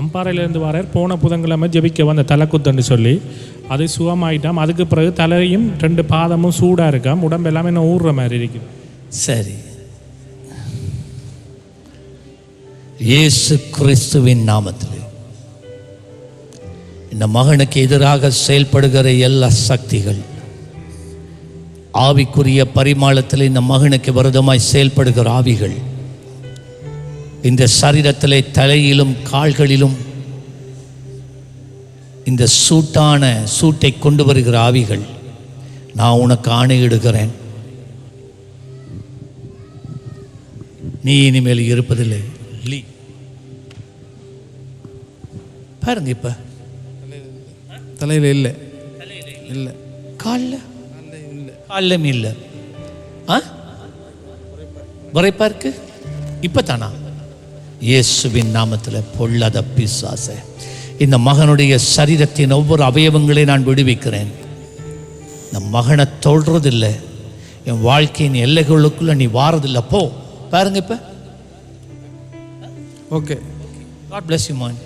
அம்பாறையிலேருந்து வரார். போன புதன்கிழமை ஜெபிக்க வந்த தலைக்குத்துன்னு சொல்லி. அது சுகமாயிட்டாம். அதுக்கு பிறகு தலையும் ரெண்டு பாதமும் சூடாக இருக்காம். உடம்பு எல்லாமே இன்னும் ஊறுற மாதிரி இருக்குது. சரி. இயேசு கிறிஸ்துவின் நாமத்தில். இந்த மகனுக்கு எதிராக செயல்படுகிற எல்லா சக்திகள் ஆவிக்குரிய பரிமாளத்தில் இந்த மகனுக்கு விரதமாய் செயல்படுகிற ஆவிகள் இந்த சரீரத்திலே தலையிலும் கால்களிலும் இந்த சூட்டான சூட்டை கொண்டு வருகிற ஆவிகள் நான் உனக்கு ஆணையிடுகிறேன். நீ இனிமேல் இருப்பதில்லை. லீ. பாருங்க இப்ப. தலையில் இல்லை. இல்லை. காலில்? காலிலும் இல்லை. ஆ? வரைப்பா இருக்கு இப்போ தானா இயேசுவின் நாமத்தில் பொல்லாத பிசாச. இந்த மகனுடைய சரீரத்தின் ஒவ்வொரு அவயவங்களையும் நான் விடுவிக்கிறேன். இந்த மகனை தொடுறதில்லை என் வாழ்க்கையின் எல்லைகளுக்குள்ள நீ வாரதில்லை. போ பாருங்க இப்போ. ஓகே காட் பிளஸ் யூ மான்